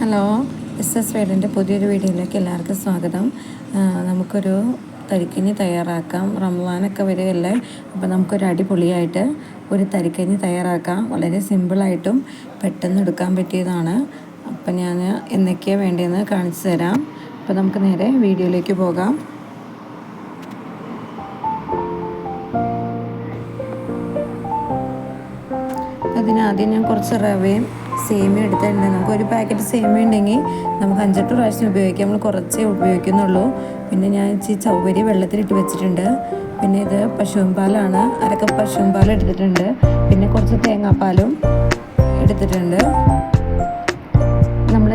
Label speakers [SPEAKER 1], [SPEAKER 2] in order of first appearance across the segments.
[SPEAKER 1] Hello S S വേഡിന്റെ പുതിയൊരു വീഡിയോയിലേക്ക് എല്ലാവർക്കും സ്വാഗതം. നമുക്കൊരു തരിക്കഞ്ഞി തയ്യാറാക്കാം. റംസാനൊക്കെ വരികയല്ലേ? അപ്പോൾ നമുക്കൊരു അടിപൊളിയായിട്ട് ഒരു തരിക്കഞ്ഞി തയ്യാറാക്കാം. വളരെ സിമ്പിളായിട്ടും പെട്ടെന്ന് എടുക്കാൻ പറ്റിയതാണ്. അപ്പം ഞാൻ എന്തൊക്കെയാണ് വേണ്ടതെന്ന് കാണിച്ചു തരാം. അപ്പോൾ നമുക്ക് നേരെ വീഡിയോയിലേക്ക് പോകാം. അതിനാദ്യം ഞാൻ കുറച്ച് റവയും സേമിയ എടുത്തിട്ടുണ്ട്. നമുക്ക് ഒരു പാക്കറ്റ് സേമിയ ഉണ്ടെങ്കിൽ നമുക്ക് അഞ്ചെട്ട് പ്രാവശ്യം ഉപയോഗിക്കാം. നമ്മൾ കുറച്ചേ ഉപയോഗിക്കുന്നുള്ളൂ. പിന്നെ ഞാൻ ഈ ചൗവരി വെള്ളത്തിലിട്ട് വെച്ചിട്ടുണ്ട്. പിന്നെ ഇത് പശുവും പാലാണ്. അരക്കപ്പ് പശുവിൻ പാൽ എടുത്തിട്ടുണ്ട്. പിന്നെ കുറച്ച് തേങ്ങാപ്പാലും എടുത്തിട്ടുണ്ട്. നമ്മൾ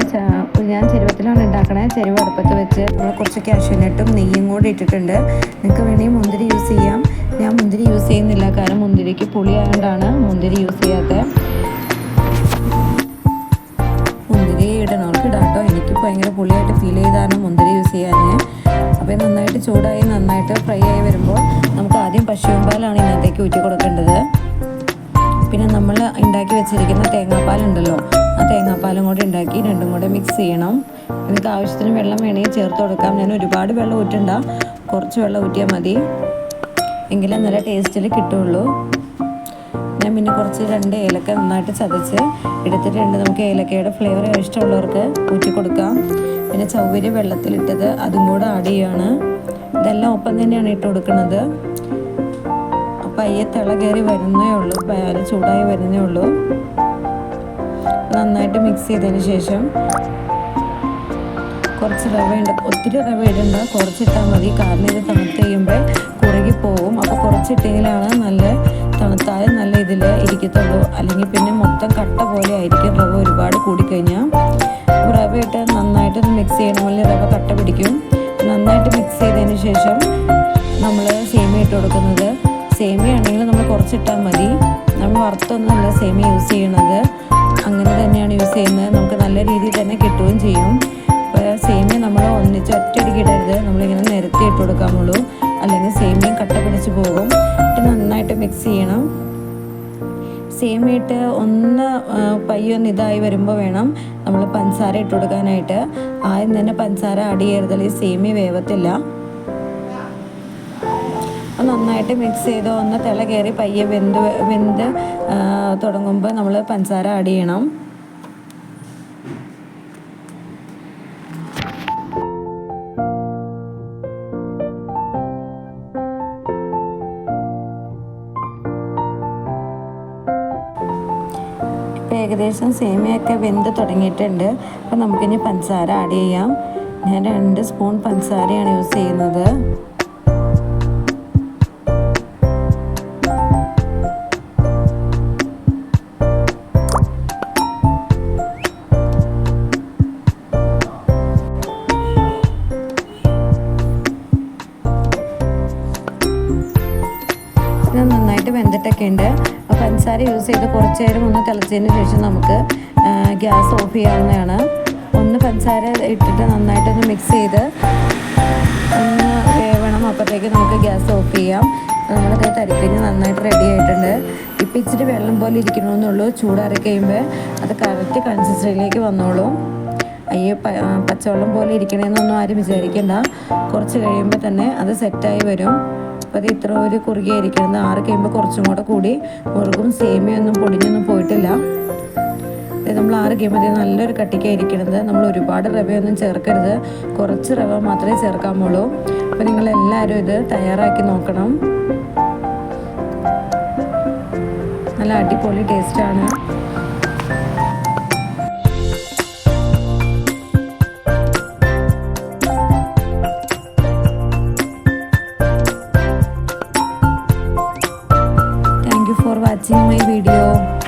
[SPEAKER 1] ഞാൻ ചെരുവത്തിലാണ് ഉണ്ടാക്കണേ. ചെരുവ് അടുപ്പത്ത് വെച്ച് നമ്മൾ കുറച്ച് കാഷ്യൂനട്ടും നെയ്യും കൂടി ഇട്ടിട്ടുണ്ട്. നിങ്ങൾക്ക് വേണമെങ്കിൽ മുന്തിരി യൂസ് ചെയ്യാം. ഞാൻ മുന്തിരി യൂസ് ചെയ്യുന്നില്ല. കാരണം മുന്തിരിക്ക് പുളി ആയതുകൊണ്ടാണ് മുന്തിരി യൂസ് ചെയ്യാത്തത് ഭയങ്കര പുളിയായിട്ട് ഫീൽ ചെയ്താണ് മുന്തിരി യൂസ് ചെയ്യാൻ അപ്പോൾ നന്നായിട്ട് ചൂടായി നന്നായിട്ട് ഫ്രൈ ആയി വരുമ്പോൾ നമുക്ക് ആദ്യം പശുവിൻപാലാണ് ഇതിനകത്തേക്ക് ഊറ്റി കൊടുക്കേണ്ടത്. പിന്നെ നമ്മൾ ഉണ്ടാക്കി വെച്ചിരിക്കുന്ന തേങ്ങാപ്പാലുണ്ടല്ലോ ആ തേങ്ങാപ്പാലും കൂടെ ഉണ്ടാക്കി രണ്ടും കൂടെ മിക്സ് ചെയ്യണം. നിങ്ങൾക്ക് ആവശ്യത്തിന് വെള്ളം വേണമെങ്കിൽ ചേർത്ത് കൊടുക്കാം. ഞാൻ ഒരുപാട് വെള്ളം ഊറ്റണ്ട കുറച്ച് വെള്ളം ഊറ്റിയാൽ മതി. എങ്കിലേ നല്ല ടേസ്റ്റിൽ കിട്ടുള്ളൂ. ഞാൻ പിന്നെ കുറച്ച് രണ്ട് ഏലക്ക നന്നായിട്ട് ചതച്ച് എടുത്തിട്ടുണ്ട്. നമുക്ക് ഏലക്കയുടെ ഫ്ലേവർ ഇഷ്ടമുള്ളവർക്ക് ഊറ്റി കൊടുക്കാം. പിന്നെ ചൗവരി വെള്ളത്തിലിട്ടത് അതും കൂടെ ആഡ് ചെയ്യുകയാണ് ഇതെല്ലാം ഒപ്പം തന്നെയാണ് ഇട്ട് കൊടുക്കുന്നത്. പയ്യെ തിള കയറി വരുന്നേ ഉള്ളൂ. പാൽ ചൂടായി വരുന്നേ ഉള്ളൂ. നന്നായിട്ട് മിക്സ് ചെയ്തതിന് ശേഷം കുറച്ച് റവ ഉണ്ട് ഒത്തിരി റവ ഇടണ്ട. കുറച്ചിട്ടാൽ മതി. കാരണം ഇത് തണുത്ത് കഴിയുമ്പോൾ കുറുകി പോകും അപ്പോൾ കുറച്ചിട്ടെങ്കിലാണ് നല്ല തണുത്താൽ നല്ല ഇതിൽ ഇരിക്കത്തുള്ളൂ. അല്ലെങ്കിൽ പിന്നെ മൊത്തം കട്ട പോലെ ആയിരിക്കും റവ ഒരുപാട് കൂടിക്കഴിഞ്ഞാൽ റവ ഇട്ട് നന്നായിട്ട് മിക്സ് ചെയ്യണം. അല്ലെങ്കിൽ റവ കട്ട പിടിക്കും. നന്നായിട്ട് മിക്സ് ചെയ്തതിന് ശേഷം നമ്മൾ സേമിയ ഇട്ട് കൊടുക്കുന്നത്. സേമിയ ആണെങ്കിൽ നമ്മൾ കുറച്ചിട്ടാൽ മതി. നമ്മൾ വറുത്തൊന്നുമല്ല സേമിയ യൂസ് ചെയ്യണത്. അങ്ങനെ തന്നെയാണ് യൂസ് ചെയ്യുന്നത്. നമുക്ക് നല്ല രീതിയിൽ തന്നെ കിട്ടുകയും ചെയ്യും. സേമിയ നമ്മൾ ഒന്നിച്ച് ഒറ്റയടിക്ക് ഇടരുത്. നമ്മളിങ്ങനെ നിരത്തി ഇട്ട് കൊടുക്കാമുള്ളൂ അല്ലെങ്കിൽ സേമിയ കട്ട പിടിച്ച് പോകും. സേമിയ ഇട്ട് ഒന്ന് പയ്യൊന്ന് ഇതായി വരുമ്പോൾ വേണം നമ്മൾ പഞ്ചസാര ഇട്ട് കൊടുക്കാനായിട്ട്. ആദ്യം തന്നെ പഞ്ചസാര ആഡ് ചെയ്യരുത് അല്ലെങ്കിൽ സേമി വേവത്തില്ല. നന്നായിട്ട് മിക്സ് ചെയ്ത് ഒന്ന് തിള കയറി പയ്യെ വെന്ത് വെന്ത് തുടങ്ങുമ്പോൾ നമ്മൾ പഞ്ചസാര ആഡ് ചെയ്യണം. ഏകദേശം സേമിയൊക്കെ വെന്ത് തുടങ്ങിയിട്ടുണ്ട്. അപ്പോൾ നമുക്കിനി പഞ്ചസാര ആഡ് ചെയ്യാം. ഞാൻ രണ്ട് സ്പൂൺ പഞ്ചസാരയാണ് യൂസ് ചെയ്യുന്നത്. നന്നായിട്ട് വെന്തിട്ടൊക്കെ ഉണ്ട് അപ്പോൾ പഞ്ചസാര യൂസ് ചെയ്ത് കുറച്ച് നേരം ഒന്ന് തിളച്ചതിന് ശേഷം നമുക്ക് ഗ്യാസ് ഓഫ് ചെയ്യാവുന്നതാണ്. ഒന്ന് പഞ്ചസാര ഇട്ടിട്ട് നന്നായിട്ടൊന്ന് മിക്സ് ചെയ്ത് ഒന്ന് വേവണം. അപ്പോഴത്തേക്ക് നമുക്ക് ഗ്യാസ് ഓഫ് ചെയ്യാം. നമ്മുടെ തരിപ്പിന് നന്നായിട്ട് റെഡി ആയിട്ടുണ്ട്. ഇപ്പം ഇച്ചിരി വെള്ളം പോലെ ഇരിക്കണമെന്നുള്ളൂ. ചൂടാറി കഴിയുമ്പോൾ അത് കറക്റ്റ് കൺസിസ്റ്റൻസിയിലേക്ക് വന്നോളൂ. അയ്യോ പച്ചവെള്ളം പോലെ ഇരിക്കണമെന്നൊന്നും ആരും വിചാരിക്കണ്ട. കുറച്ച് കഴിയുമ്പോൾ തന്നെ അത് സെറ്റായി വരും. അപ്പോൾ ഇത്ര ഒരു കുറുകിയായിരിക്കുന്നത് ആറ് കഴിയുമ്പോൾ കുറച്ചും കൂടെ കൂടി മുറുകും. സേമിയൊന്നും പൊടിഞ്ഞൊന്നും പോയിട്ടില്ല. നമ്മൾ ആറ് കഴിയുമ്പോൾ നല്ലൊരു കട്ടിക്കായിരിക്കണത്. നമ്മൾ ഒരുപാട് റവയൊന്നും ചേർക്കരുത്. കുറച്ച് റവ മാത്രമേ ചേർക്കാൻ പോളൂ നിങ്ങൾ എല്ലാവരും ഇത് തയ്യാറാക്കി നോക്കണം. നല്ല അടിപൊളി ടേസ്റ്റാണ്. Watching my video